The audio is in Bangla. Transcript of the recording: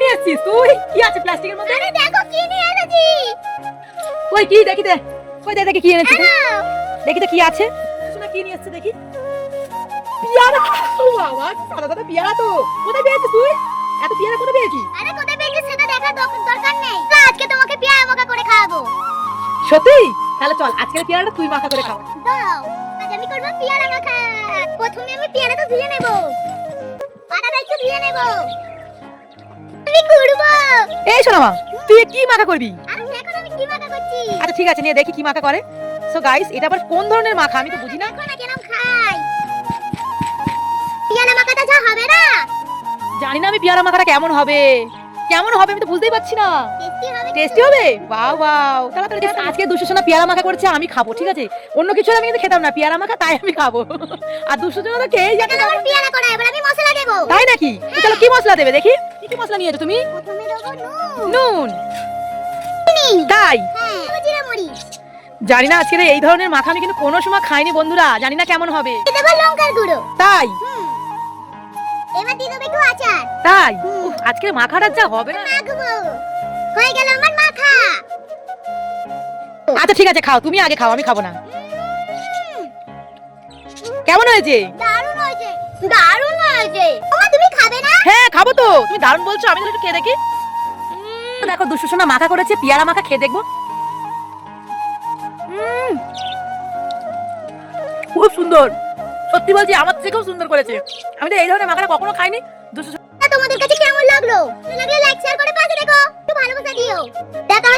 পেয়েছিস তুই কি আছে প্লাস্টিকের মধ্যে? আরে দেখো কি নিয়ে এনেছি। ওই কি দেখি দে। ওই দে দেখি কি? নাও। দেখি তো কি আছে। শোনা কি নিয়ে এসেছে দেখি। পিয়ারা! ও বাবা সাদা সাদা পিয়ারা তো। কোথায় পেয়েছিস তুই? এত পিয়ারা কোথায় পেয়েছিস? আরে কোথায় পেয়েছি সেটা দেখার দরকার নেই। আজকে তোমাকে পেয়ারা মাখা করে খাওয়াবো। সত্যি? তাহলে চল আজকের পিয়ারাটা তুই মাখা করে খাওয়া। দাও আজ আমি করব পেয়ারা মাখা। প্রথমে আমি পেয়ারাটা ধুয়ে নেব। পাটাটা একটু ধুয়ে নেব। আমি এই শোনা মা তুই কি মাখা করবি? আরে দেখো আমি কি মাখা করছি? আচ্ছা ঠিক আছে নিয়ে দেখি কি মাখা করে। সো গাইস এটা আবার কোন ধরনের মাখা? আমি তো বুঝি না। দেখো না খাই। পেয়ারা মাখাটা যা হবে না? জানি না আমি পিয়ারা মাখাটা কেমন হবে। কেমন হবে আমি তো বুঝতেই পারছি না। টেস্টি হবে বাও বাও দেখ, আজকে দুশো সোনা পেয়ারা মাখা করেছে আমি খাব ঠিক আছে? অন্য কিছু আমি কিন্তু খেতাম না পেয়ারা মাখা তাই আমি খাব। আর দুশো জন তো খেয়েই যাবে তাই নাকি? চলো কি মশলা দেবে দেখি। কি মশলা নিয়েছো তুমি? প্রথমে দেবো নুন। তাই? হ্যাঁ দেবো জিরা মরিচ। জানি না আজকের এই ধরনের মাখা আমি কিন্তু কোনো সময় খাইনি বন্ধুরা জানি না কেমন হবে। দেবো লঙ্কার গুঁড়ো। তাই? এবার দিয়ে দেবো একটু আচার। তাই? উফ, আজকের মাখাটা যা হবে না। মাখবো। হয়ে গেল আমার মাখা। আচ্ছা ঠিক আছে খাও। তুমি আগে খাও আমি খাব না। কেমন হয়েছে? দারুণ হয়েছে। দারুণ তুমি দারুণ বলছো, আমি তাহলে খেয়ে দেখি। দেখো দুশো সোনা মাখা করেছে, পিয়ারা মাখা খেয়ে দেখব। খুব সুন্দর। সত্যি বলছি, আমার থেকেও সুন্দর করেছে। আমি তো এই ধরনের মাখাটা কখনো খাইনি। দুশো তোমাদের কাছে কেমন লাগল? লাগলে লাইক শেয়ার করে পাশে দেখো একটু ভালোবাসা দিও। দেখা